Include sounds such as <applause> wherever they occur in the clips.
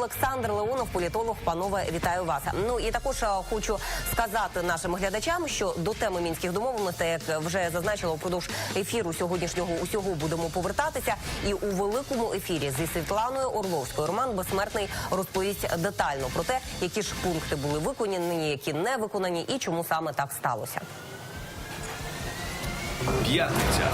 Олександр Леонов, політолог. Панове, вітаю вас. Ну і також е, хочу сказати нашим глядачам, що до теми мінських домовленостей, як вже зазначила впродовж ефіру сьогоднішнього усього будемо повертатися. І у великому ефірі зі Світланою Орловською Роман Безсмертний розповість детально про те, які ж пункти були виконані, які не виконані, і чому саме так сталося. П'ятниця,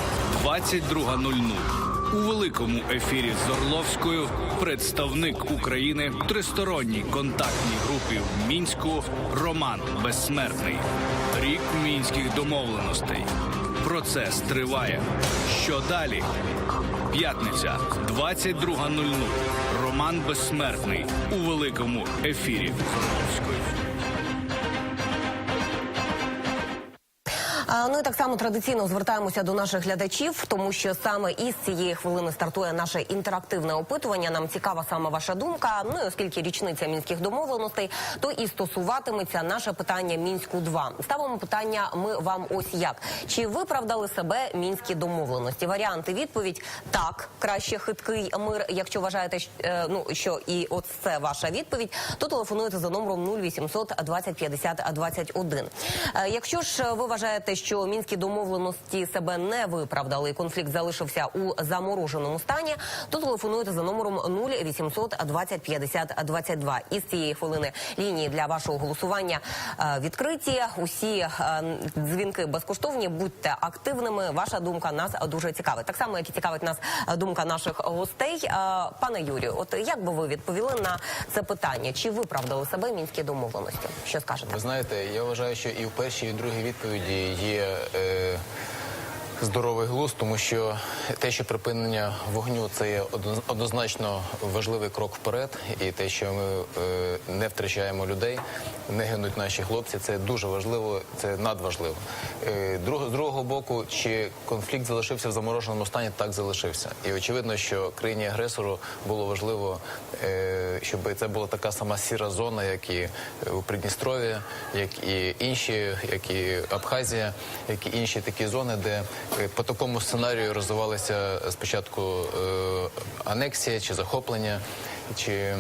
22.00. У великому ефірі з Орловською представник України в тристоронній контактній групі в мінську Роман Безсмертний. Рік мінських домовленостей. Процес триває. Що далі? П'ятниця, 22.00. Роман Безсмертний у великому ефірі з Орловською. А, Ну і так само традиційно звертаємося до наших глядачів, тому що саме із цієї хвилини стартує наше інтерактивне опитування. Нам цікава саме ваша думка. Ну і оскільки річниця мінських домовленостей, то і стосуватиметься наше питання мінську 2 Ставимо питання. Ми вам ось як чи виправдали себе мінські домовленості? Варіанти відповідь так, краще хиткий мир. Якщо вважаєте, е, ну що і от це ваша відповідь, то телефонуйте за номером 0800 20 50 21. Е, Якщо ж ви вважаєте, що мінські домовленості себе не виправдали, і конфлікт залишився у замороженому стані, то телефонуйте за номером 0800 20 50 22. Із цієї хвилини лінії для вашого голосування е, відкриті. Усі е, дзвінки безкоштовні. Будьте активними. Ваша думка нас дуже цікавить. Так само, як і цікавить нас е, думка наших гостей. Пане Юрію, от як би ви відповіли на це питання? Чи виправдали себе мінські домовленості? Що скажете? Ви знаєте, я вважаю, що і в першій, і в другій відповіді є е, здоровий глузд, тому що те, що припинення вогню це є однозначно важливий крок вперед, і те, що ми е, не втрачаємо людей, не гинуть наші хлопці, це дуже важливо, це надважливо. Е, друг- з другого боку, чи конфлікт залишився в замороженому стані, так залишився. І очевидно, що країні агресору було важливо, е, щоб це була така сама сіра зона, як і у Придністров'ї, як і інші, як і Абхазія, як і інші такі зони, де по такому сценарію розвивалася спочатку е, анексія чи захоплення, чи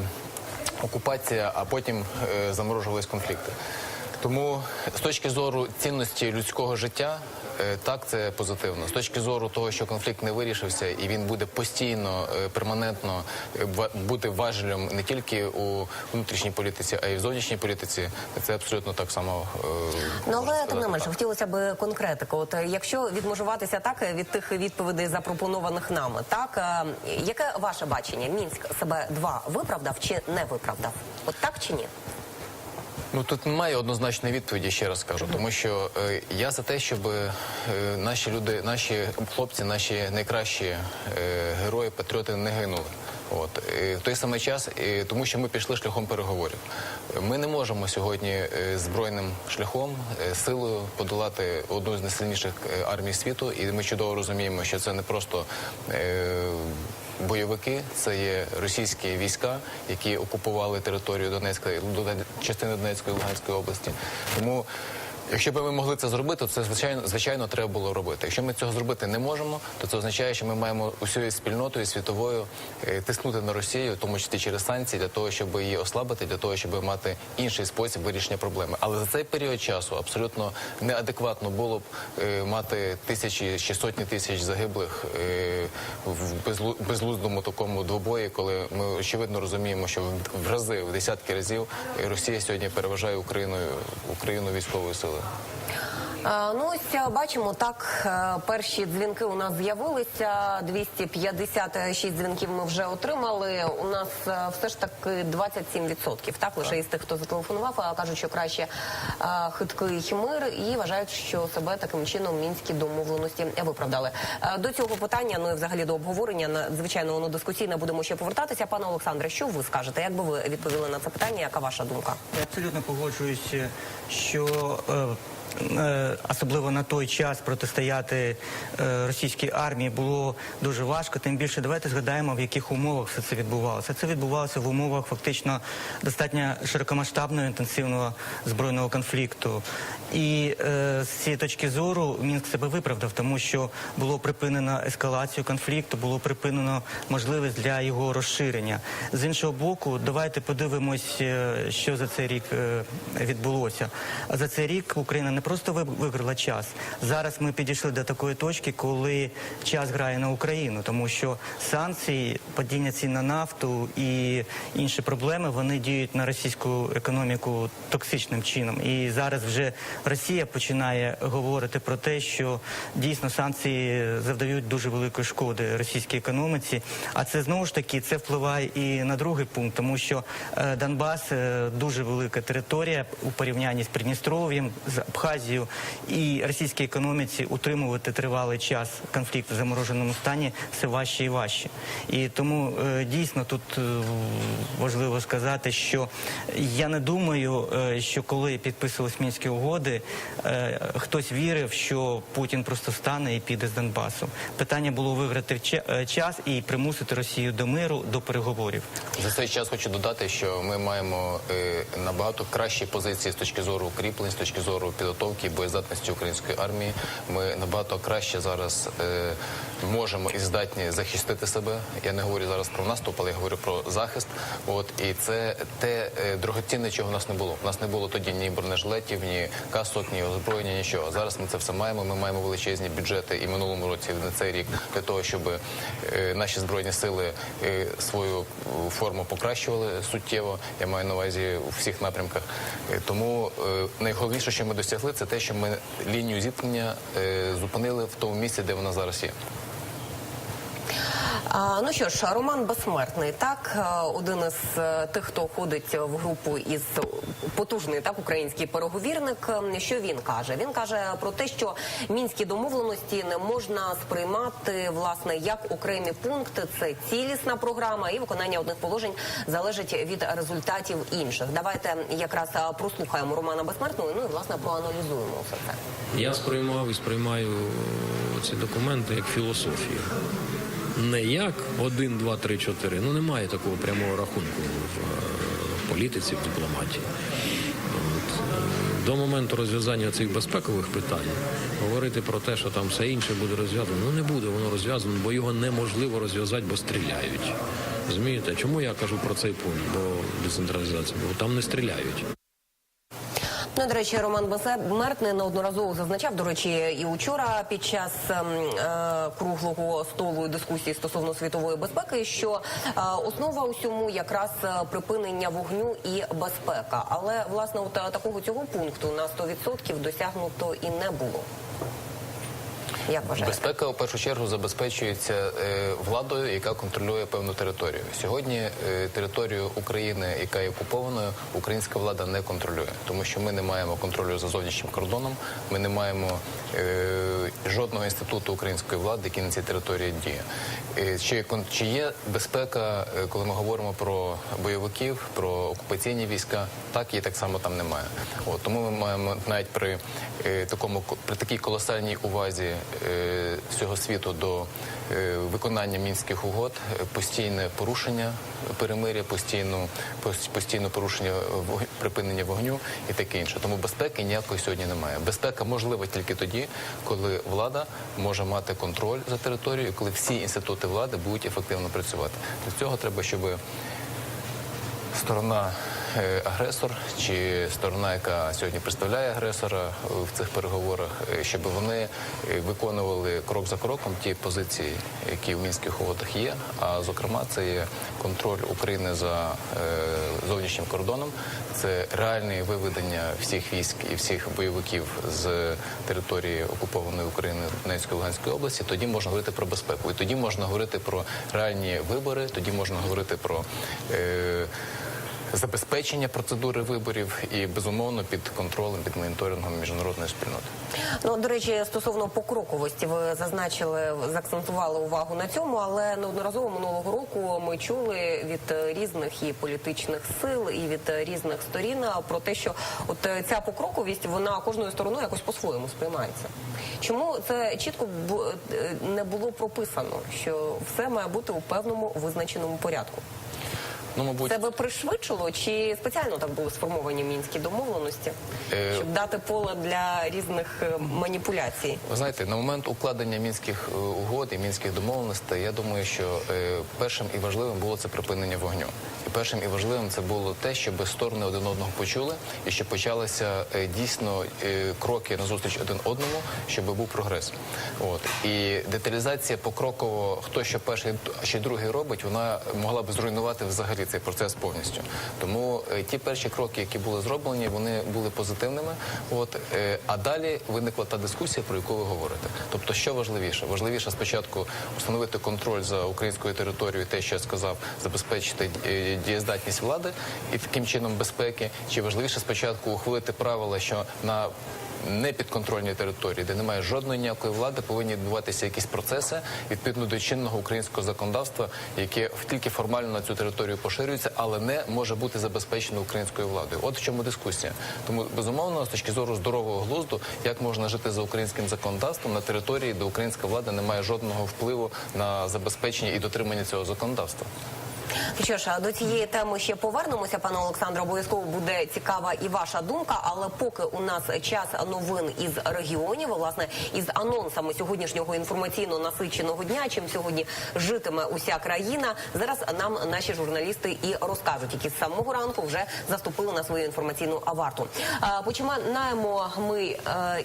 окупація, а потім е, заморожувались конфлікти. Тому з точки зору цінності людського життя, е, так це позитивно. З точки зору того, що конфлікт не вирішився, і він буде постійно, е, перманентно е, бути важелем не тільки у внутрішній політиці, а й в зовнішній політиці, це абсолютно так само. е, Ну, але тим не менше, хотілося б конкретику. От е, якщо відмежуватися так е, від тих відповідей, запропонованих нами, так е, яке ваше бачення? Мінськ себе два виправдав чи не виправдав? От так чи ні? Ну тут немає однозначної відповіді, ще раз кажу, тому що е, я за те, щоб е, наші люди, наші хлопці, наші найкращі е, герої, патріоти не гинули. От Е, в той самий час, е, тому що ми пішли шляхом переговорів. Ми не можемо сьогодні е, збройним шляхом е, силою подолати одну з найсильніших е, армій світу, і ми чудово розуміємо, що це не просто. е, Бойовики це є російські війська, які окупували територію Донецької Дон- частини Донецької Луганської області. Тому, якщо б ми могли це зробити, то це звичайно звичайно треба було робити. Якщо ми цього зробити не можемо, то це означає, що ми маємо усією спільнотою світовою е, тиснути на Росію, тому числі через санкції, для того, щоб її ослабити, для того, щоб мати інший спосіб вирішення проблеми. Але за цей період часу абсолютно неадекватно було б е, мати тисячі чи сотні тисяч загиблих е, в безлу- безглуздому такому двобої, коли ми очевидно розуміємо, що в- рази, в десятки разів Росія сьогодні переважає Україною Україну військовою силою. Е, Ну ось е, бачимо так. е, Перші дзвінки у нас з'явилися. 256 дзвінків ми вже отримали. У нас е, все ж таки 27%. Так лише із тих, хто зателефонував, кажуть, що краще хиткий мир і вважають, що себе таким чином мінські домовленості виправдали. До цього питання, ну і взагалі до обговорення, надзвичайно воно дискусійне. Будемо ще повертатися. Пане Олександре, що ви скажете? Як би ви відповіли на це питання? Яка ваша думка? Я абсолютно погоджуюсь, що особливо на той час протистояти е, російській армії було дуже важко. Тим більше давайте згадаємо, в яких умовах все це відбувалося. Це відбувалося в умовах фактично достатньо широкомасштабного інтенсивного збройного конфлікту. І е, з цієї точки зору Мінськ себе виправдав, тому що було припинено ескалацію конфлікту, було припинено можливість для його розширення. З іншого боку, давайте подивимось, е, що за цей рік е, відбулося. За цей рік Україна не просто виграла час. Зараз ми підійшли до такої точки, коли час грає на Україну, тому що санкції, падіння цін на нафту і інші проблеми вони діють на російську економіку токсичним чином. І зараз вже Росія починає говорити про те, що дійсно санкції завдають дуже великої шкоди російській економіці. А це знову ж таки це впливає і на другий пункт, тому що е, Донбас е, дуже велика територія у порівнянні з Придністров'ям, з Абхазією, і російській економіці утримувати тривалий час конфлікт в замороженому стані все важче і важче. І тому е, дійсно тут важливо сказати, що я не думаю, що коли підписувались мінські угоди, е, хтось вірив, що Путін просто стане і піде з Донбасу. Питання було виграти е, час і примусити Росію до миру, до переговорів. За цей час хочу додати, що ми маємо е, набагато кращі позиції з точки зору укріплень, з точки зору підготовки боєздатності української армії. Ми набагато краще зараз можемо і здатні захистити себе. Я не говорю зараз про наступ, але я говорю про захист. От і це те е, дорогоцінне, чого в нас не було. У нас не було тоді ні бронежилетів, ні касок, ні озброєння, нічого. Зараз ми це все маємо. Ми маємо величезні бюджети і минулому році, і на цей рік для того, щоб е, наші збройні сили е, свою форму покращували суттєво. Я маю на увазі у всіх напрямках. Тому найголовніше, що ми досягли, це те, що ми лінію зіткнення зупинили в тому місці, де вона зараз є. Ну що ж, Роман Безсмертний, так е, один із е, тих, хто ходить в групу із потужний так український переговірник. Е, Що він каже? Він каже про те, що мінські домовленості не можна сприймати власне як окремі пункти. Це цілісна програма, і виконання одних положень залежить від результатів інших. Давайте якраз прослухаємо Романа Безсмертного. Ну і власне проаналізуємо все це. Я сприймав і сприймаю ці документи як філософію. Не як один, два, три, чотири. Ну немає такого прямого рахунку в е, політиці, в дипломатії. От. е, До моменту розв'язання цих безпекових питань говорити про те, що там все інше буде розв'язано, ну не буде воно розв'язано, бо його неможливо розв'язати, бо стріляють. Розумієте? Чому я кажу про цей пункт? Бо децентралізація, бо там не стріляють. Ну, до речі, Роман Безсмертний неодноразово зазначав, до речі, і учора під час ем, е, круглого столу і дискусії стосовно світової безпеки, що е, основа усьому якраз е, припинення вогню і безпека. Але власне от е, такого цього пункту на 100% досягнуто і не було. Як вважаєте? Безпека у першу чергу забезпечується е, владою, яка контролює певну територію. Сьогодні е, територію України, яка є окупованою, українська влада не контролює, тому що ми не маємо контролю за зовнішнім кордоном. Ми не маємо е, жодного інституту української влади, який на цій території діє. Е, чи, чи є безпека, е, коли ми говоримо про бойовиків, про окупаційні війська? Так її так само там немає. От тому ми маємо навіть при е, такому ко- при такій колосальній увазі всього світу до е, виконання мінських угод, е, постійне порушення перемиря, постійну пос- постійне порушення припинення вогню і таке інше. Тому безпеки ніякої сьогодні немає. Безпека можлива тільки тоді, коли влада може мати контроль за територією, коли всі інститути влади будуть ефективно працювати. Для цього треба, щоб сторона е, агресор чи сторона, яка сьогодні представляє агресора в цих переговорах, е, щоб вони виконували крок за кроком ті позиції, які в мінських угодах є. А зокрема, це є контроль України за е, зовнішнім кордоном, це реальне виведення всіх військ і всіх бойовиків з території окупованої України Донецької Луганської області. Тоді можна говорити про безпеку, і тоді можна говорити про реальні вибори. Тоді можна говорити про. Е, забезпечення процедури виборів і безумовно під контролем, під моніторингом міжнародної спільноти. Ну, до речі, стосовно покроковості, ви зазначили, заакцентували увагу на цьому, але неодноразово минулого року ми чули від різних і політичних сил, і від різних сторін про те, що от ця покроковість вона кожною стороною якось по-своєму сприймається. Чому це чітко е, не було прописано, що все має бути у певному визначеному порядку? Ну, мабуть, Це би пришвидшило чи спеціально так були сформовані мінські домовленості, Е, щоб дати поле для різних е, маніпуляцій? Ви знаєте, на момент укладення мінських е, угод і мінських домовленостей, я думаю, що е, першим і важливим було це припинення вогню. І першим і важливим це було те, щоб сторони один одного почули і щоб почалися е, дійсно е, кроки назустріч один одному, щоб був прогрес. От і деталізація покроково, хто що перший, а другий робить, вона могла б зруйнувати взагалі цей процес повністю. Тому е, ті перші кроки, які були зроблені, вони були позитивними. От е, а далі виникла та дискусія, про яку ви говорите. Тобто, що важливіше? Важливіше спочатку встановити контроль за українською територією, те, що я сказав, забезпечити е, дієздатність влади і таким чином безпеки. Чи важливіше спочатку ухвалити правила, що на непідконтрольній території, де немає жодної ніякої влади, повинні відбуватися якісь процеси відповідно до чинного українського законодавства, яке тільки формально на цю територію поширюється, але не може бути забезпечено українською владою. От в чому дискусія. Тому безумовно, з точки зору здорового глузду, як можна жити за українським законодавством на території, де українська влада не має жодного впливу на забезпечення і дотримання цього законодавства. Ну Що ж, до цієї теми ще повернемося, пане Олександре. Обов'язково буде цікава і ваша думка. Але поки у нас час новин із регіонів, власне, із анонсами сьогоднішнього інформаційно насиченого дня, чим сьогодні житиме уся країна. Зараз нам наші журналісти і розкажуть, які з самого ранку вже заступили на свою інформаційну аварту. Починаємо ми е,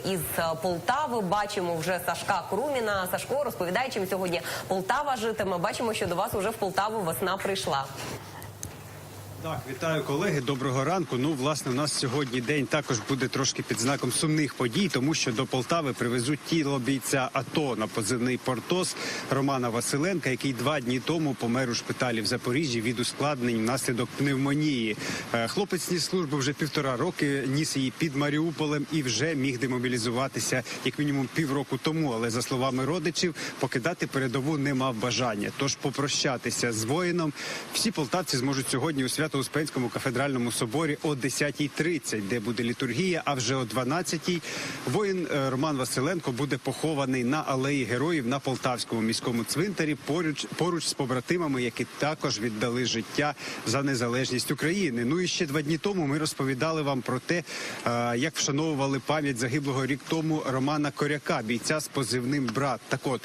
із Полтави. Бачимо вже Сашка Круміна. Сашко розповідає, чим сьогодні Полтава житиме. Бачимо, що до вас уже в Полтаву весна прийшла. Love. Так, вітаю колеги. Доброго ранку. Ну, власне, у нас сьогодні день також буде трошки під знаком сумних подій, тому що до Полтави привезуть тіло бійця АТО на позивний Портос Романа Василенка, який два дні тому помер у шпиталі в Запоріжжі від ускладнень внаслідок пневмонії. Е, Хлопець ніс службу вже півтора роки, ніс її під Маріуполем і вже міг демобілізуватися як мінімум півроку тому. Але за словами родичів, покидати передову не мав бажання. Тож попрощатися з воїном всі полтавці зможуть сьогодні у Свято-Успенському кафедральному соборі о 10.30, де буде літургія. А вже о 12.00 воїн е, Роман Василенко буде похований на алеї героїв на Полтавському міському цвинтарі поруч поруч з побратимами, які також віддали життя за незалежність України. Ну і ще два дні тому ми розповідали вам про те, е, як вшановували пам'ять загиблого рік тому Романа Коряка, бійця з позивним брат. Так от.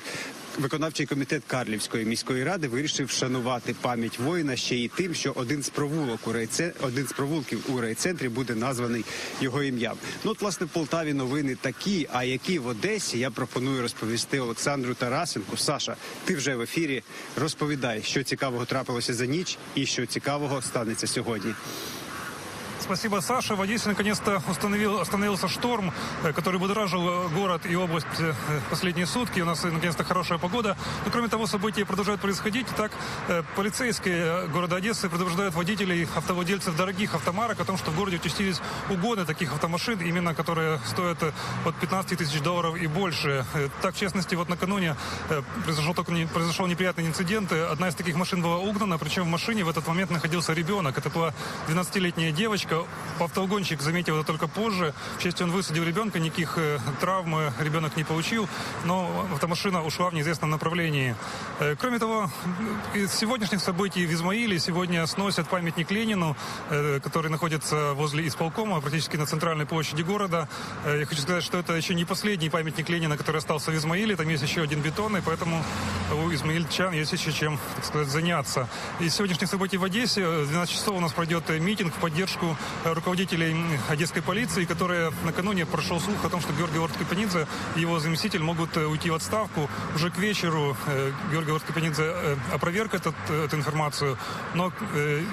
Виконавчий комітет Карлівської міської ради вирішив вшанувати пам'ять воїна ще й тим, що один з провулок у райце... один з провулків у райцентрі буде названий його ім'ям. Ну от власне в Полтаві новини такі. А які в Одесі я пропоную розповісти Олександру Тарасенку. Саша, ти вже в ефірі. Розповідай, що цікавого трапилося за ніч, і що цікавого станеться сьогодні. Спасибо, Саша. В Одессе наконец-то установил, остановился шторм, э, который будоражил э, город и область э, последние сутки. У нас наконец-то хорошая погода. Но кроме того, события продолжают происходить. Так, полицейские города Одессы предупреждают водителей, автовладельцев дорогих автомарок о том, что в городе участились угоны таких автомашин, именно которые стоят от 15 тысяч долларов и больше. Так, в частности, вот накануне произошел, только не- произошел неприятный инцидент. Одна из таких машин была угнана, причем в машине в этот момент находился ребенок. Это была 12-летняя девочка. Автоугонщик заметил это только позже. К счастью, он высадил ребенка, никаких э, травм э, ребенок не получил, но автомашина ушла в неизвестном направлении. Э, Кроме того, из сегодняшних событий в Измаиле сегодня сносят памятник Ленину, который находится возле исполкома, практически на центральной площади города. Я хочу сказать, что это еще не последний памятник Ленина, который остался в Измаиле. Там есть еще один бетонный, поэтому у измаильчан есть еще чем, так сказать, заняться. Из сегодняшних событий в Одессе в 12 часов у нас пройдет митинг в поддержку руководителей одесской полиции, которые накануне прошел слух о том, что Георгий Орткапенидзе и его заместитель могут э, уйти в отставку. Уже к вечеру э, Георгий Орткапенидзе э, опроверг этот, эту информацию, но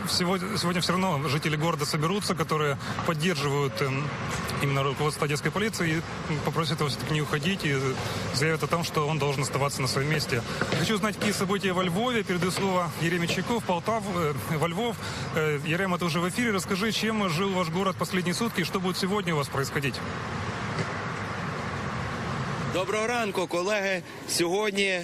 сегодня, все равно жители города соберутся, которые поддерживают э, именно руководство одесской полиции и попросят его все-таки не уходить и заявят о том, что он должен оставаться на своем месте. Хочу узнать, какие события во Львове. Передаю слово Ереме Чайков, Полтав, во Львов. Ерема, ты уже в эфире. Расскажи, чем жил ваш город последние сутки и что будет сегодня у вас происходить? Доброго ранку, колеги. Сьогодні.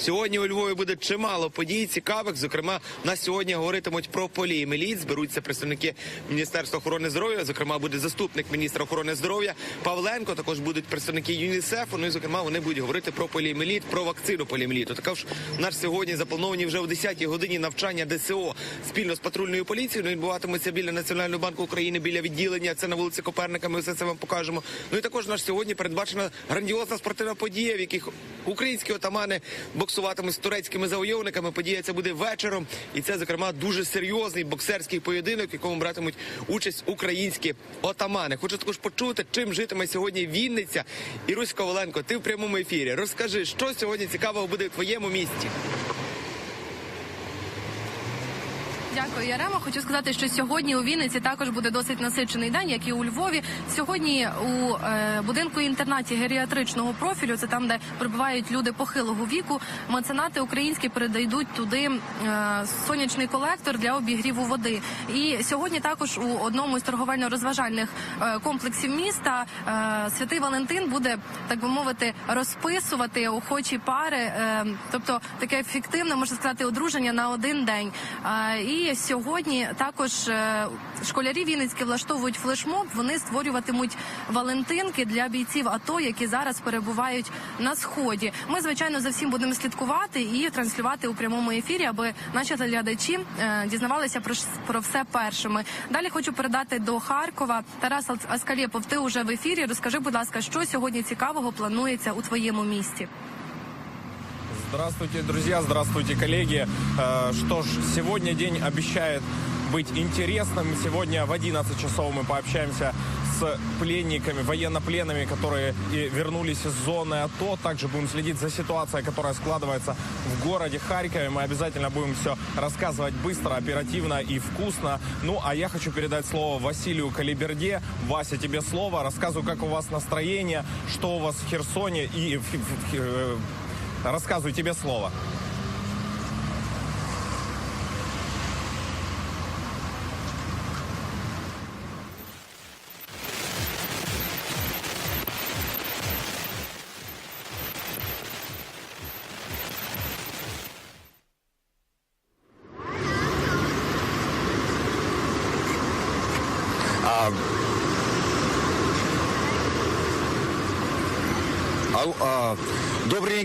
Сьогодні у Львові буде чимало подій цікавих. Зокрема, нас сьогодні говоритимуть про поліеміліт. Зберуться представники Міністерства охорони здоров'я. Зокрема, буде заступник міністра охорони здоров'я Павленко. Також будуть представники ЮНІСЕФу. Ну і зокрема, вони будуть говорити про поліеміліт, про вакцину поліеміліту. Також у нас сьогодні заплановані вже о 10-й годині навчання ДСО спільно з патрульною поліцією. Ну, відбуватиметься біля Національного банку України, біля відділення. Це на вулиці Коперника. Ми все це вам покажемо. Ну і також у нас сьогодні передбачена грандіозна спортивна подія, в яких українські отамани боксуватимуть з турецькими завойовниками. Подія ця буде вечором, і це зокрема дуже серйозний боксерський поєдинок, в якому братимуть участь українські отамани. Хочу також почути, чим житиме сьогодні Вінниця. І Русь Коваленко, ти в прямому ефірі. Розкажи, що сьогодні цікавого буде в твоєму місті. Дякую, Ярема. Хочу сказати, що сьогодні у Вінниці також буде досить насичений день, як і у Львові. Сьогодні у е, будинку інтернаті геріатричного профілю, це там, де прибувають люди похилого віку. Меценати українські передайдуть туди е, сонячний колектор для обігріву води. І сьогодні також у одному з торговельно-розважальних е, комплексів міста е, святий Валентин буде так би мовити розписувати охочі пари, е, тобто таке фіктивне можна сказати одруження на один день. Е, І сьогодні також е, школярі Вінницькі влаштовують флешмоб. Вони створюватимуть Валентинки для бійців АТО, які зараз перебувають на сході. Ми звичайно за всім будемо слідкувати і транслювати у прямому ефірі, аби наші глядачі е, дізнавалися про, про все першими. Далі хочу передати до Харкова. Тарас Ас- Аскалєпов, ти уже в ефірі. Розкажи, будь ласка, що сьогодні цікавого планується у твоєму місті? Здравствуйте, друзья, здравствуйте, коллеги. Э, Что ж, сегодня день обещает быть интересным. Сегодня в 11 часов мы пообщаемся с пленниками, военнопленными, которые и вернулись из зоны АТО. Также будем следить за ситуацией, которая складывается в городе Харькове. Мы обязательно будем все рассказывать быстро, оперативно и вкусно. Ну, а я хочу передать слово Василию Калиберде. Вася, тебе слово. Рассказывай, как у вас настроение, что у вас в Херсоне и в- э, Рассказывай, тебе слово.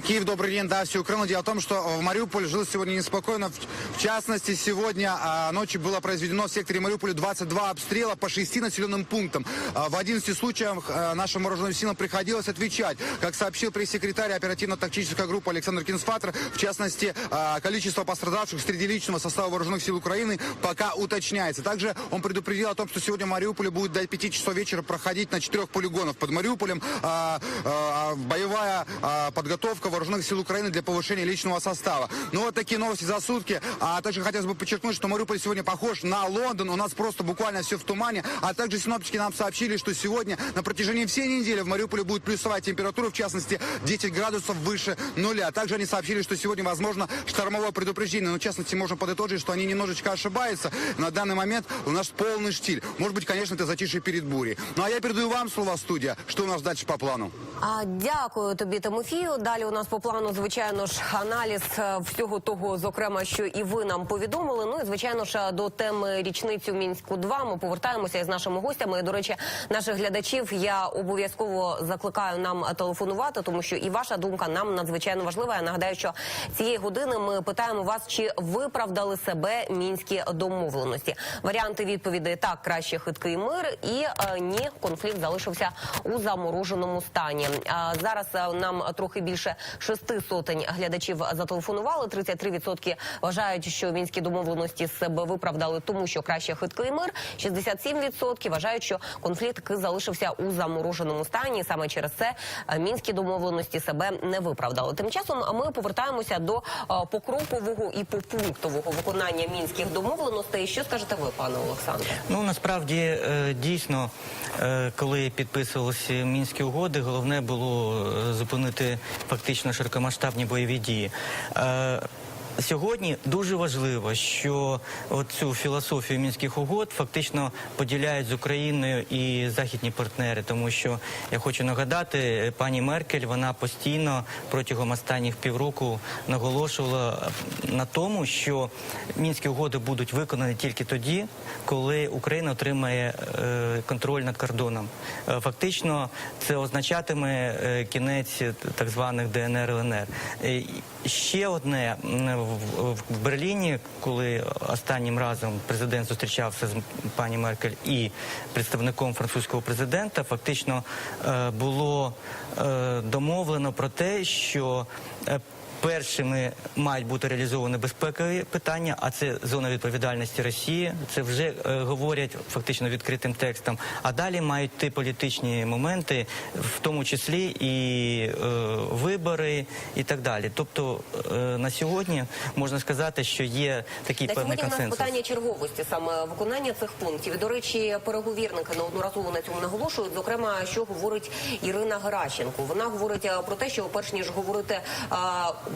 Киев, добрый день, да, всю Украину. Дело в том, что в Мариуполь жил сегодня неспокойно. В, частности, сегодня а, ночью было произведено в секторе Мариуполя 22 обстрела по 6 населенным пунктам. А, в 11 случаях а, нашим вооруженным силам приходилось отвечать. Как сообщил пресс-секретарь оперативно-тактической группы Александр Кинсфатер, в частности, а, количество пострадавших среди личного состава вооруженных сил Украины пока уточняется. Также он предупредил о том, что сегодня в Мариуполе будет до 5 часов вечера проходить на четырех полигонах под Мариуполем а, а, боевая а, подготовка вооруженных сил Украины для повышения личного состава. Ну вот такие новости за сутки. А также хотелось бы подчеркнуть, что Мариуполь сегодня похож на Лондон. У нас просто буквально все в тумане. А также синоптики нам сообщили, что сегодня на протяжении всей недели в Мариуполе будет плюсовая температура, в частности 10 градусов выше нуля. Также они сообщили, что сегодня возможно штормовое предупреждение. Но в частности можно подытожить, что они немножечко ошибаются. На данный момент у нас полный штиль. Может быть, конечно, это затишье перед бурей. Ну а я передаю вам слово студия. Что у нас дальше по плану? А дякую тобі, Тимофію. Далі у нас по плану, звичайно ж, аналіз е, всього того, зокрема, що і ви нам повідомили. Ну і звичайно ж до теми річницю мінську 2 Ми повертаємося із нашими гостями. І, до речі, наших глядачів я обов'язково закликаю нам телефонувати, тому що і ваша думка нам надзвичайно важлива. Я нагадаю, що цієї години ми питаємо вас, чи виправдали себе мінські домовленості. Варіанти відповідей так краще хиткий мир і е, ні, конфлікт залишився у замороженому стані. Україні. А зараз е, нам трохи більше шести сотень глядачів зателефонували. 33% вважають, що мінські домовленості себе виправдали, тому що краще хиткий мир. 67% вважають, що конфлікт залишився у замороженому стані. Саме через це е, мінські домовленості себе не виправдали. Тим часом ми повертаємося до е, покрокового і попунктового виконання мінських домовленостей. Що скажете ви, пане Олександре? Ну насправді дійсно, коли підписувалися мінські угоди, головне було е, зупинити фактично широкомасштабні бойові дії. Сьогодні дуже важливо, що цю філософію мінських угод фактично поділяють з Україною і західні партнери, тому що я хочу нагадати, пані Меркель вона постійно протягом останніх півроку наголошувала на тому, що мінські угоди будуть виконані тільки тоді, коли Україна отримає е, контроль над кордоном. Е, Фактично, це означатиме е, кінець так званих ДНР ЛНР. Ще одне в- Берліні, коли останнім разом президент зустрічався з пані Меркель і представником французького президента, фактично е, було е, домовлено про те, що е, Першими мають бути реалізовані безпекові питання, а це зона відповідальності Росії. Це вже е, говорять фактично відкритим текстом. А далі мають йти політичні моменти, в тому числі і е, вибори, і так далі. Тобто е, на сьогодні можна сказати, що є такий На певний сьогодні у нас питання черговості саме виконання цих пунктів. І, до речі, переговірники неодноразово на цьому наголошують. Зокрема, що говорить Ірина Геращенко. Вона говорить е, про те, що перш ніж говорити е,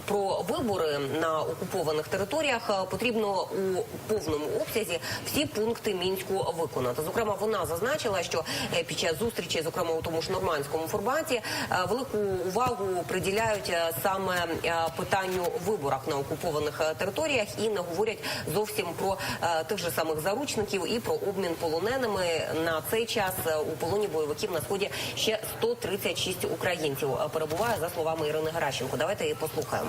про вибори на окупованих територіях, е, потрібно у повному обсязі всі пункти мінську виконати. Зокрема, вона зазначила, що е, під час зустрічі, зокрема у тому ж нормандському форматі, е, велику увагу приділяють саме питанню виборах на окупованих територіях і не говорять зовсім про тих же самих заручників і про обмін полоненими. На цей час у полоні бойовиків на сході ще 136 українців перебуває за словами Ірини Геращенко. Давайте її послухаємо.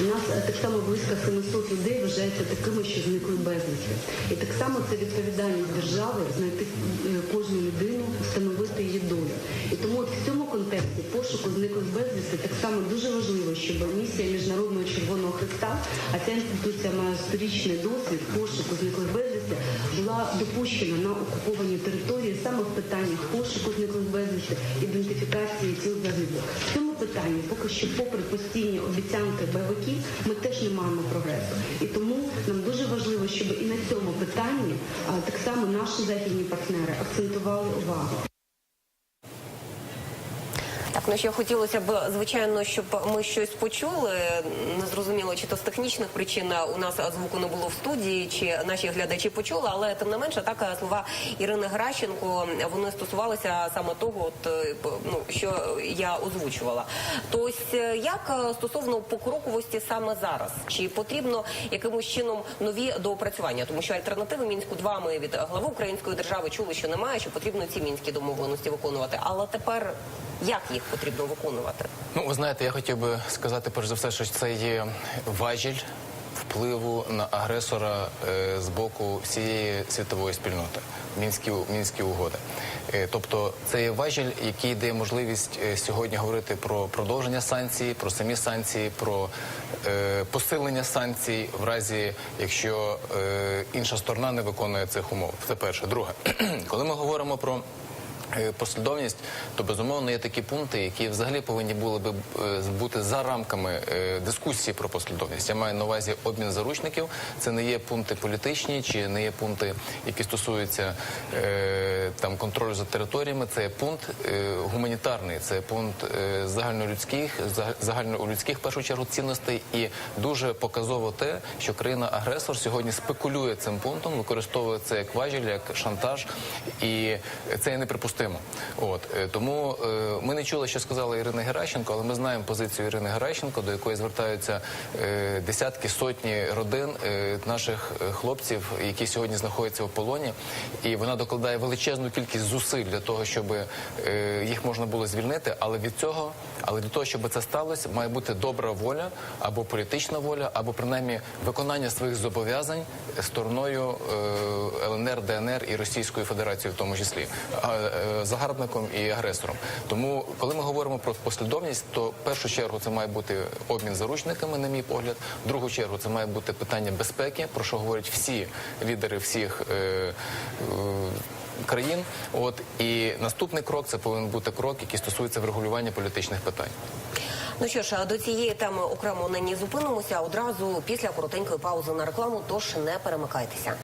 У нас е, так само близько 700 людей вважаються такими, що зникли безвісти. І так само це відповідальність держави знайти е, кожну людину, встановити її долю. І тому от в цьому контексті пошуку зниклих безвісти так само дуже важливо, щоб місія Міжнародного Червоного Христа, а ця інституція має сторічний досвід пошуку зниклих безвісти, була допущена на окуповані території саме в питаннях пошуку зниклих безвісти, ідентифікації тіл загиблих. В цьому питанні поки що, попри постійні обіцянки бойовиків, ми теж не маємо прогресу. І тому нам дуже важливо, щоб і на цьому питанні так само наші західні партнери акцентували увагу. Так, ну ще хотілося б, звичайно, щоб ми щось почули. Не зрозуміло, чи то з технічних причин у нас звуку не було в студії, чи наші глядачі почули, але тим не менше, так слова Ірини Гращенко вони стосувалися саме того, от, е, ну, що я озвучувала. То ось е, як е, стосовно покроковості саме зараз, чи потрібно якимось чином нові доопрацювання, тому що альтернативи мінську 2 ми від глави української держави чули, що немає, що потрібно ці мінські домовленості виконувати. Але тепер як їх потрібно виконувати? Ну, ви знаєте, я хотів би сказати перш за все, що це є важіль впливу на агресора е, з боку всієї світової спільноти. Мінські, мінські угоди. Е, тобто це є важіль, який дає можливість е, сьогодні говорити про продовження санкцій, про самі санкції, про е, посилення санкцій в разі, якщо е, інша сторона не виконує цих умов. Це перше. Друге, <clears throat> коли ми говоримо про послідовність, то безумовно є такі пункти, які взагалі повинні були би е, бути за рамками е, дискусії про послідовність. Я маю на увазі обмін заручників. Це не є пункти політичні, чи не є пункти, які стосуються е, там контролю за територіями. Це є пункт е, гуманітарний, це пункт е, загальнолюдських, за- загальнолюдських в першу чергу цінностей. І дуже показово те, що країна-агресор сьогодні спекулює цим пунктом, використовує це як важіль, як шантаж, і це є неприпустимо. От е, тому е, ми не чули, що сказала Ірина Геращенко, але ми знаємо позицію Ірини Геращенко, до якої звертаються е, десятки сотні родин наших хлопців, які сьогодні знаходяться в полоні, і вона докладає величезну кількість зусиль для того, щоб їх можна було звільнити. Але від цього, але для того, щоб це сталося, має бути добра воля або політична воля, або принаймні виконання своїх зобов'язань стороною ЛНР, ДНР і Російської Федерації, в тому числі. Загарбником і агресором. Тому, коли ми говоримо про послідовність, то в першу чергу це має бути обмін заручниками, на мій погляд. В другу чергу це має бути питання безпеки, про що говорять всі лідери всіх. Е, е, Країн, от і наступний крок це повинен бути крок, який стосується врегулювання політичних питань. Ну що ж, до цієї теми окремо нині зупинимося одразу після коротенької паузи на рекламу. Тож не перемикайтеся.